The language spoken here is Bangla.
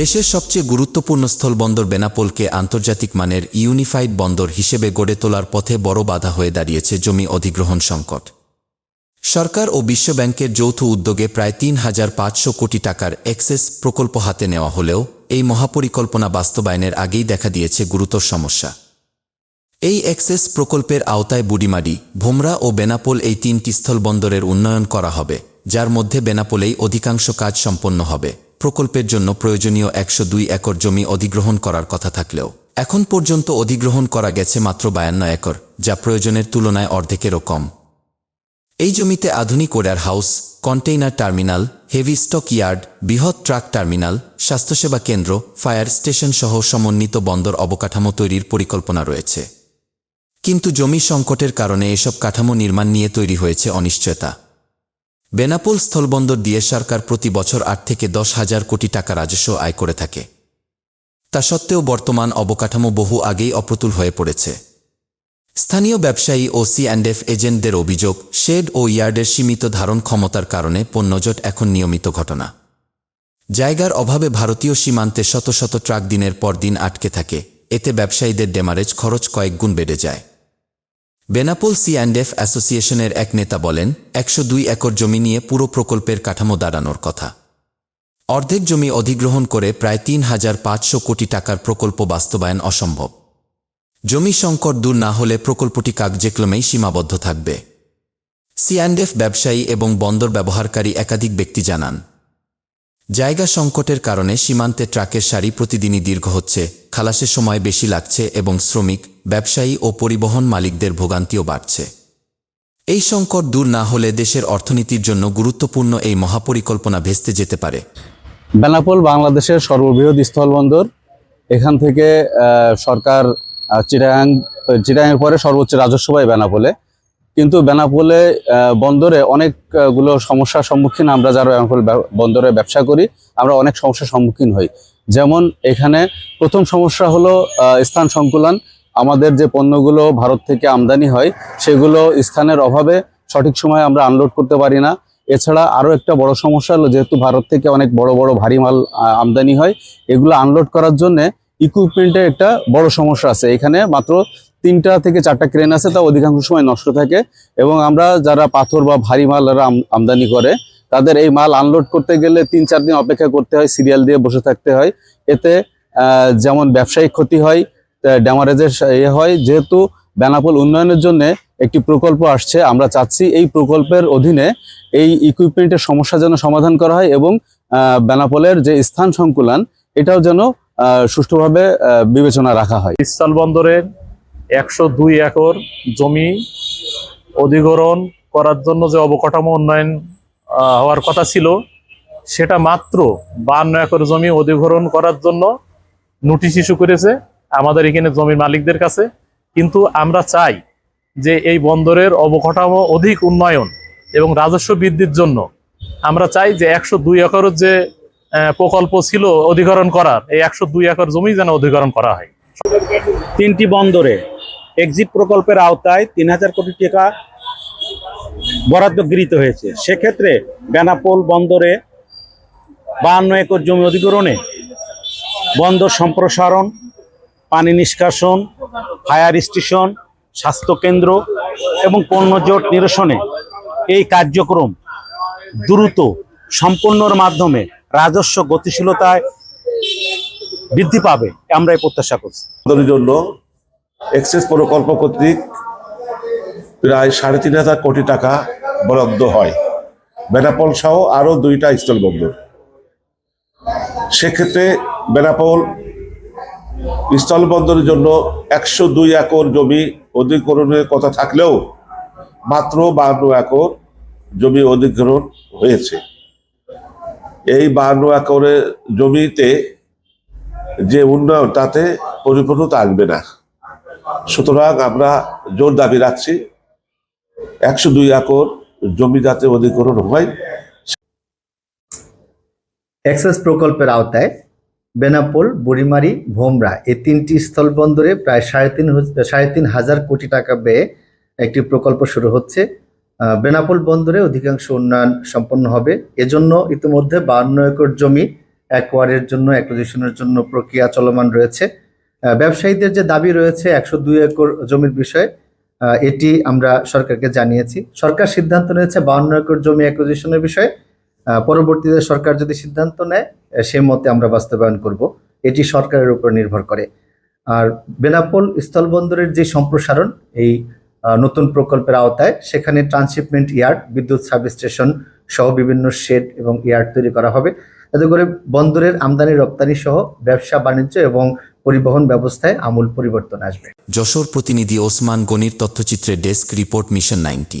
দেশের সবচেয়ে গুরুত্বপূর্ণ স্থলবন্দর বেনাপোলকে আন্তর্জাতিক মানের ইউনিফাইড বন্দর হিসেবে গড়ে তোলার পথে বড় বাধা হয়ে দাঁড়িয়েছে জমি অধিগ্রহণ সংকট। সরকার ও বিশ্বব্যাংকের যৌথ উদ্যোগে প্রায় তিন হাজার পাঁচশো কোটি টাকার এক্সেস প্রকল্প হাতে নেওয়া হলেও এই মহাপরিকল্পনা বাস্তবায়নের আগেই দেখা দিয়েছে গুরুতর সমস্যা। এই এক্সেস প্রকল্পের আওতায় বুড়িমারি, ভোমরা ও বেনাপোল এই তিনটি স্থলবন্দরের উন্নয়ন করা হবে, যার মধ্যে বেনাপোলেই অধিকাংশ কাজ সম্পন্ন হবে। প্রকল্পের জন্য প্রয়োজনীয় একশো দুই একর জমি অধিগ্রহণ করার কথা থাকলেও, এখন পর্যন্ত অধিগ্রহণ করা গেছে মাত্র বায়ান্ন একর, যা প্রয়োজনের তুলনায় অর্ধেকেরও কম। এই জমিতে আধুনিক warehouse, container terminal, heavy stock yard, বৃহৎ ট্রাক টার্মিনাল, স্বাস্থ্যসেবা কেন্দ্র, ফায়ার স্টেশন সহ সমন্বিত বন্দর অবকাঠামো তৈরির পরিকল্পনা রয়েছে। কিন্তু জমি সংকটের কারণে এসব কাঠামো নির্মাণ নিয়ে তৈরি হয়েছে অনিশ্চয়তা। বেনাপোল স্থলবন্দর দিয়ে সরকার প্রতি বছর আট থেকে দশ হাজার কোটি টাকা রাজস্ব আয় করে থাকে। তা সত্ত্বেও বর্তমান অবকাঠামো বহু আগেই অপ্রতুল হয়ে পড়েছে। স্থানীয় ব্যবসায়ী ও সি অ্যান্ড এফ এজেন্টদের অভিযোগ, শেড ও ইয়ার্ডের সীমিত ধারণ ক্ষমতার কারণে পণ্যজট এখন নিয়মিত ঘটনা। জায়গার অভাবে ভারতীয় সীমান্তে শত শত ট্রাক দিনের পর দিন আটকে থাকে। এতে ব্যবসায়ীদের ডেমারেজ খরচ কয়েক গুণ বেড়ে যায়। বেনাপোল সি অ্যান্ড এফ অ্যাসোসিয়েশনের এক নেতা বলেন, একশো দুই একর জমি নিয়ে পুরো প্রকল্পের কাঠামো দাঁড়ানোর কথা। অর্ধেক জমি অধিগ্রহণ করে প্রায় তিন হাজার পাঁচশো কোটি টাকার প্রকল্প বাস্তবায়ন অসম্ভব। জমি সংকট দূর না হলে প্রকল্পটি কাগজেক্লমেই সীমাবদ্ধ থাকবে। সিঅ্যান্ডএফ ব্যবসায়ী এবং বন্দর ব্যবহারকারী একাধিক ব্যক্তি জানান, জায়গা সংকটের কারণে সীমান্তে ট্রাকের সারি প্রতিদিনই দীর্ঘ হচ্ছে, খালাসের সময় বেশি লাগছে এবং শ্রমিক ব্যবসায়ী ও পরিবহন মালিকদের ভোগান্তিও বাড়ছে। এই সংকট দূর না হলে দেশের অর্থনীতির জন্য গুরুত্বপূর্ণ এই মহাপরিকল্পনা ভেস্তে যেতে পারে। বেনাপোল বাংলাদেশের সর্ববৃহৎ স্থলবন্দর এখান থেকে সরকার আহ, চিটাগাং চিটাগাংয়ের পরে সর্বোচ্চ রাজস্ব পায় বেনাপোলে। কিন্তু বেনাপোলে বন্দরে অনেকগুলো সমস্যার সম্মুখীন আমরা যারা বেনাপোল বন্দরে ব্যবসা করি আমরা অনেক সমস্যার সম্মুখীন হই। যেমন এখানে প্রথম সমস্যা হলো স্থান সংকুলন। আমাদের যে পণ্যগুলো ভারত থেকে আমদানি হয়, সেগুলো স্থানের অভাবে সঠিক সময়ে আমরা আনলোড করতে পারি না। এছাড়া আরও একটা বড় সমস্যা হলো, যেহেতু ভারত থেকে অনেক বড় বড় ভারী মাল আমদানি হয়, এগুলো আনলোড করার জন্য ইকুইপমেন্টের একটা বড় সমস্যা আছে। এখানে মাত্র তিনটা থেকে চারটা ক্রেন আছে, তা অধিকাংশ সময় নষ্ট থাকে এবং আমরা যারা পাথর বা ভারী মাল আম- আমদানি করে, তাদের এই মাল আনলোড করতে গেলে তিন চার দিন অপেক্ষা করতে হয়, সিরিয়াল দিয়ে বসে থাকতে হয়। এতে যেমন ব্যবসায়িক ক্ষতি হয় ড্যামারেজের ইয়ে হয়। যেহেতু বেনাপোল উন্নয়নের জন্য একটি প্রকল্প আসছে, আমরা চাচ্ছি এই প্রকল্পের অধীনে এই ইকুইপমেন্টের সমস্যা যেন সমাধান করা হয় এবং বেনাপোলের যে স্থান সংকুলন, এটাও যেন সুষ্ঠুভাবে বিবেচনা রাখা হয়। স্থলবন্দরের একশো দুই একর জমি অধিগ্রহণ করার জন্য যে অবকাঠামো উন্নয়ন হওয়ার কথা ছিল, সেটা মাত্র বান্ন একর জমি অধিগ্রহণ করার জন্য নোটিশ ইস্যু করেছে। আমাদের এখানে জমির মালিকদের কাছে। কিন্তু আমরা চাই যে এই বন্দরের অবকাঠামো অধিক উন্নয়ন এবং রাজস্ব বৃদ্ধির জন্য। আমরা চাই যে একশো দুই একরের যে প্রকল্প ছিল অধিকরণ করার, এই একশো দুই একর জমি যেন অধিকরণ করা হয়। তিনটি বন্দরে এক্সিট প্রকল্পের আওতায় তিন হাজার কোটি টাকা বরাদ্দ গৃহীত হয়েছে। সেক্ষেত্রে বেনাপোল বন্দরে বাহান্ন একর জমি অধিগ্রহণে বন্দর সম্প্রসারণ পানি নিষ্কাশন, ফায়ার স্টেশন, স্বাস্থ্যকেন্দ্র এবং পণ্যজট নিরসনে এই কার্যক্রম দ্রুত সম্পন্নর মাধ্যমে রাজস্ব গতিশীলতায় বৃদ্ধি পাবে আমরা প্রত্যাশা করছি। জন্য এক্সেস প্রকল্প কর্তৃক প্রায় সাড়ে তিন হাজার কোটি টাকা বরাদ্দ হয়। বেনাপোল সহ আরও দুইটা স্থলবন্দর সেক্ষেত্রে বেনাপোল স্থলবন্দরের জন্য একশো দুই একর জমি অধিগ্রহণের কথা থাকলেও মাত্র বান্ন একর জমি অধিগ্রহণ হয়েছে। এই বান্ন একরের জমিতে যে উন্নয়ন, তাতে পরিপূর্ণতা আসবে না। সুতরাং আমরা জোর দাবি রাখছি, একশো দুই একর জমি যাতে অধিগ্রহণ হয়। এক্সেস প্রকল্পের আওতায় বেনাপোল, বুড়িমারি, ভোমরা এই তিনটি স্থলবন্দরে প্রায় সাড়ে তিন সাড়ে তিন হাজার কোটি টাকা ব্যয়ে একটি প্রকল্প শুরু হচ্ছে। বেনাপোল বন্দরে অধিকাংশ উন্নয়ন সম্পন্ন হবে। এজন্য ইতিমধ্যে বান্ন একর জমি অ্যাকোয়ারের জন্য অ্যাকুইজিশনের জন্য প্রক্রিয়া চলমান রয়েছে। ব্যবসায়ীদের যে দাবি রয়েছে একশো দুই একর জমির বিষয়ে এটি আমরা সরকারকে জানিয়েছি। সরকার সিদ্ধান্ত নিয়েছে বাউন্ন একর জমি অ্যাকুইজিশনের বিষয়ে। পরবর্তীতে সরকার যদি সিদ্ধান্ত নেয় সেই মতে আমরা বাস্তবায়ন করব। এটি সরকারের উপর নির্ভর করে। আর বেনাপোল স্থলবন্দরের যে সম্প্রসারণ, এই নতুন প্রকল্পের আওতায়, সেখানে ট্রান্সশিপমেন্ট ইয়ার্ড, বিদ্যুৎ সাব স্টেশন সহ বিভিন্ন শেড এবং ইয়ার্ড তৈরি করা হবে। এতে করে বন্দরের আমদানি, রপ্তানি সহ ব্যবসা, বাণিজ্য এবং পরিবহন ব্যবস্থায় আমূল পরিবর্তন আসবে। যশোর প্রতিনিধি ওসমান গনির তথ্যচিত্রে desk report mission ninety.